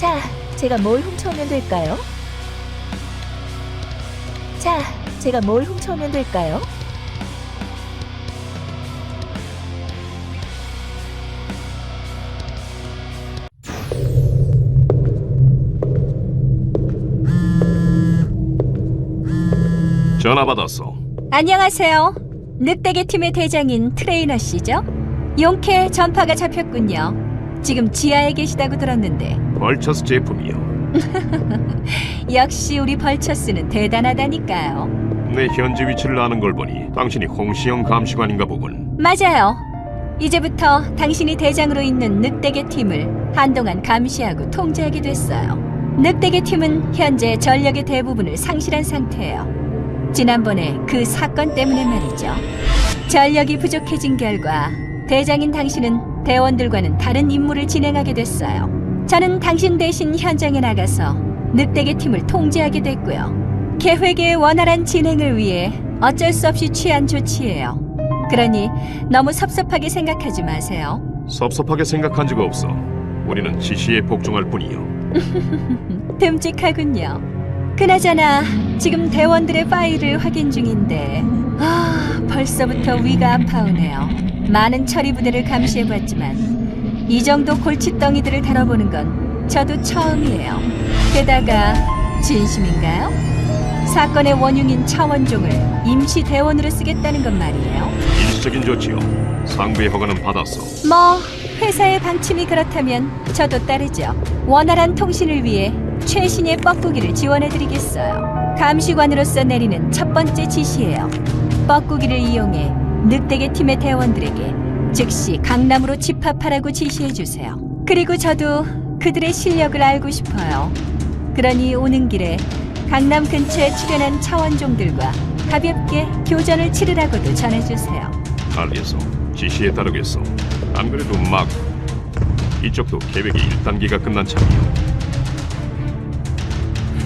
자, 제가 뭘 훔쳐오면 될까요? 자, 제가 뭘 훔쳐오면 될까요? 전화 받았어. 안녕하세요. 늑대계 팀의 대장인 트레이너 씨죠? 용케 전파가 잡혔군요. 지금 지하에 계시다고 들었는데 벌처스 제품이요. 역시 우리 벌처스는 대단하다니까요. 내 현재 위치를 아는 걸 보니 당신이 홍시영 감시관인가 보군. 맞아요. 이제부터 당신이 대장으로 있는 늑대계 팀을 한동안 감시하고 통제하게 됐어요. 늑대계 팀은 현재 전력의 대부분을 상실한 상태예요. 지난번에 그 사건 때문에 말이죠. 전력이 부족해진 결과 대장인 당신은 대원들과는 다른 임무를 진행하게 됐어요. 저는 당신 대신 현장에 나가서 늑대계 팀을 통제하게 됐고요. 계획의 원활한 진행을 위해 어쩔 수 없이 취한 조치예요. 그러니 너무 섭섭하게 생각하지 마세요. 섭섭하게 생각한 적 없어. 우리는 지시에 복종할 뿐이요. 듬직하군요. 그나저나 지금 대원들의 파일을 확인 중인데 아 벌써부터 위가 아파오네요. 많은 처리 부대를 감시해봤지만 이 정도 골칫덩이들을 다뤄보는 건 저도 처음이에요. 게다가 진심인가요? 사건의 원흉인 차원종을 임시 대원으로 쓰겠다는 건 말이에요. 일시적인 조치요. 상부의 허가는 받았어. 뭐 회사의 방침이 그렇다면 저도 따르죠. 원활한 통신을 위해 최신의 뻐꾸기를 지원해드리겠어요. 감시관으로서 내리는 첫 번째 지시예요. 뻐꾸기를 이용해 늑대계 팀의 대원들에게 즉시 강남으로 집합하라고 지시해 주세요. 그리고 저도 그들의 실력을 알고 싶어요. 그러니 오는 길에 강남 근처에 출연한 차원종들과 가볍게 교전을 치르라고도 전해주세요. 알겠어. 지시에 따르겠어. 안 그래도 막 이쪽도 계획의 1단계가 끝난 참이요.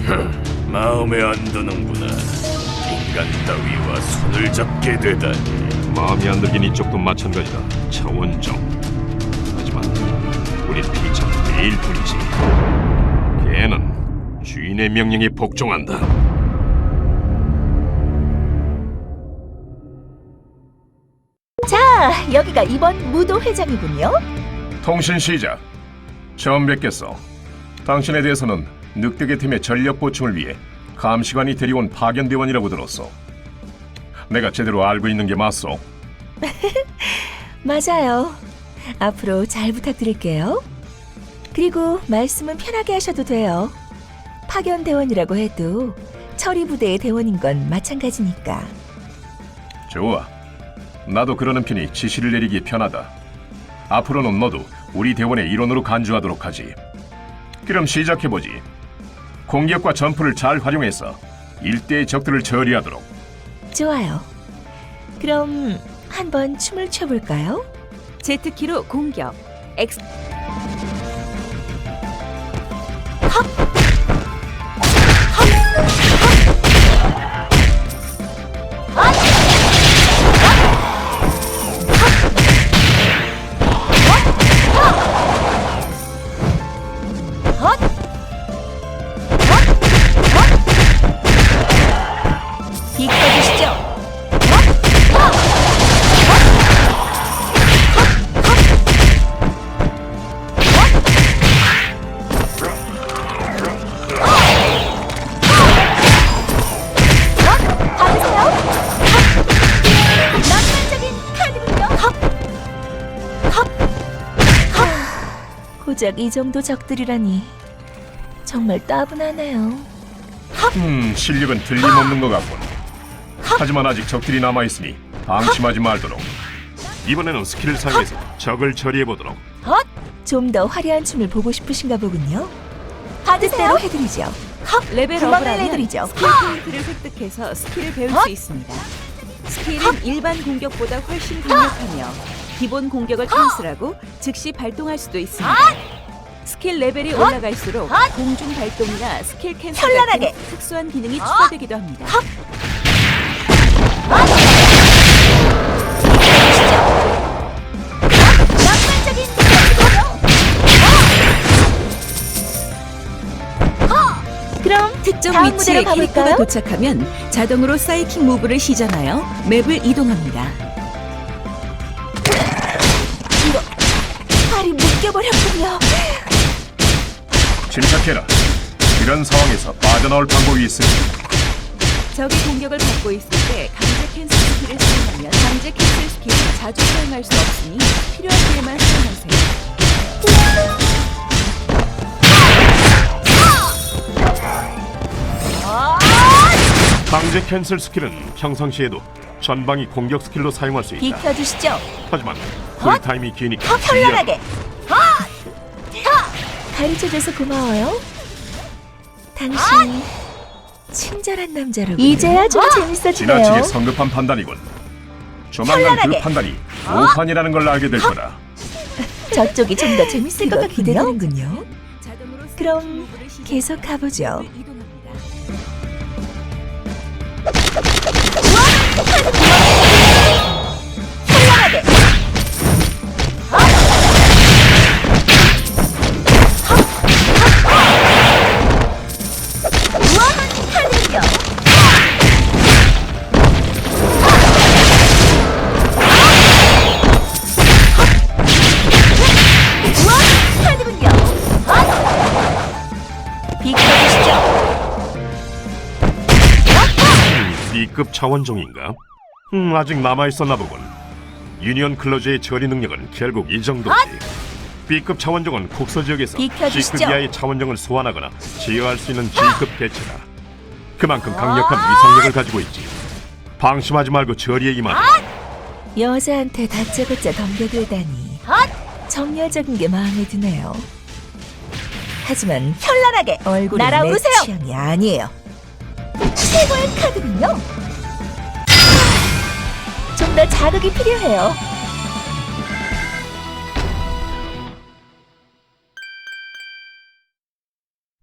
마음에 안 드는구나. 인간 따위와 손을 잡게 되다니. 마음이 안 들긴 이쪽도 마찬가지다. 차원정. 하지만 우린 피차 매일 뿐이지. 걔는 주인의 명령에 복종한다. 자, 여기가 이번 무도 회장이군요. 통신 시작. 처음 뵙겠어. 당신에 대해서는 늑대계 팀의 전력 보충을 위해 감시관이 데려온 파견대원이라고 들었어. 내가 제대로 알고 있는 게 맞소? 맞아요. 앞으로 잘 부탁드릴게요. 그리고 말씀은 편하게 하셔도 돼요. 파견 대원이라고 해도 처리 부대의 대원인 건 마찬가지니까. 좋아. 나도 그러는 편이 지시를 내리기 편하다. 앞으로는 너도 우리 대원의 일원으로 간주하도록 하지. 그럼 시작해보지. 공격과 전투를 잘 활용해서 일대의 적들을 처리하도록. 좋아요. 그럼 한번 춤을 춰볼까요? 제트키로 공격. 엑스 비 고작 이 정도 적들이라니 정말 따분하네요. 음, 실력은 틀림없는 것 같군. 하지만 아직 적들이 남아 있으니 방심하지 말도록. 이번에는 스킬을 사용해서 적을 처리해 보도록. 헛! 좀 더 화려한 춤을 보고 싶으신가 보군요. 뜻대로 해드리죠. 레벨 금방 업을 하면 해드리죠. 스킬 포인트를 획득해서 스킬을 배울 수 있습니다. 스킬은 일반 공격보다 훨씬 강력하며 기본 공격을 캔슬하고 즉시 발동할 수도 있습니다. 스킬 레벨이 올라갈수록 공중 발동이나 스킬 캔슬 현란하게. 같은 특수한 기능이 추가되기도 합니다. 낭만적인 그럼 특정 다음 위치에 무대로 캐릭터가 가볼까요? 도착하면 자동으로 사이킥 무브를 시전하여 맵을 이동합니다. 침착해라. 이런 상황에서 빠져나올 방법이 있으니 적이 공격을 받고 있을 때 강제 캔슬 스킬을 사용하면 강제 캔슬 스킬은 자주 사용할 수 없으니 필요할 때에만 사용하세요. 강제 캔슬 스킬은 평상시에도 전방위 공격 스킬로 사용할 수 있다. 비켜주시죠. 하지만 쿨타임이 기니까 더. 현란하게. 가르쳐줘서 고마워요. 당신 친절한 남자로 이제야 좀 지나치게 재밌어지네요. 성급한 판단이군. 조만간 그 현란하게. 판단이 오판이라는 걸 알게 될 거다. 저쪽이 좀 더 재밌을 것 기대되는군요. 그럼 계속 가보죠. B급 차원종인가? 음, 아직 남아 있었나 보군. 유니언 클로즈의 처리 능력은 결국 이 정도지. B급 차원종은 국서 지역에서 비켜주시죠. C급 이하의 차원종을 소환하거나 제어할 수 있는 G급 개체다. 그만큼 강력한 위상력을 가지고 있지. 방심하지 말고 처리에 임하라. 여자한테 다짜고짜 덤벼들다니 정열적인 게 마음에 드네요. 하지만 현란하게 얼굴이 날아오르세요. 내 취향이 아니에요. 최고의 카드는요. 좀 더 자극이 필요해요.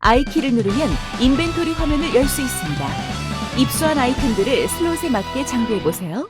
I키를 누르면 인벤토리 화면을 열 수 있습니다. 입수한 아이템들을 슬롯에 맞게 장비해 보세요.